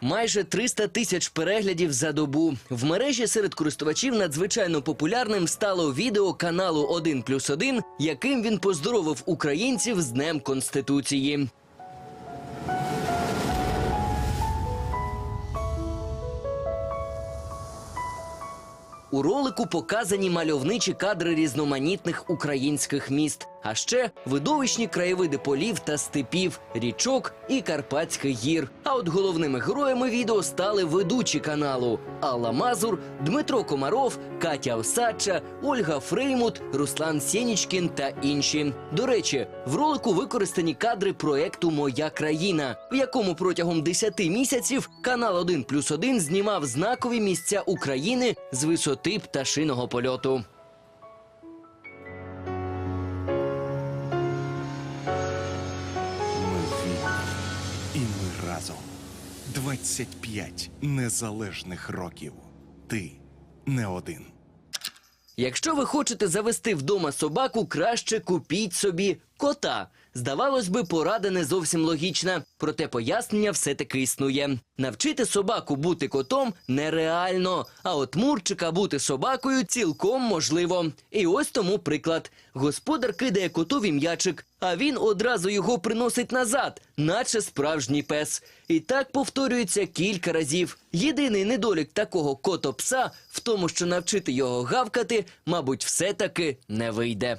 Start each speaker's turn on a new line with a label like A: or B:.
A: Майже 300 тисяч переглядів за добу. В мережі серед користувачів надзвичайно популярним стало відео каналу 1 плюс 1, яким він поздоровив українців з Днем Конституції. У ролику показані мальовничі кадри різноманітних українських міст, а ще видовищні краєвиди полів та степів, річок і Карпатських гір. А от головними героями відео стали ведучі каналу Алла Мазур, Дмитро Комаров, Катя Осадча, Ольга Фреймут, Руслан Сєнічкін та інші. До речі, в ролику використані кадри проекту Моя країна, в якому протягом 10 місяців канал 1 плюс 1 знімав знакові місця України з висоти пташиного польоту.
B: Разом. 25 незалежних років. Ти не один.
A: Якщо ви хочете завести вдома собаку, краще купіть собі кота. Здавалось би, порада не зовсім логічна, проте пояснення все-таки існує. Навчити собаку бути котом нереально, а от мурчика бути собакою цілком можливо. І ось тому приклад: господар кидає котові м'ячик, а він одразу його приносить назад, наче справжній пес. І так повторюється кілька разів. Єдиний недолік такого кото-пса в тому, що навчити його гавкати, мабуть, все таки не вийде.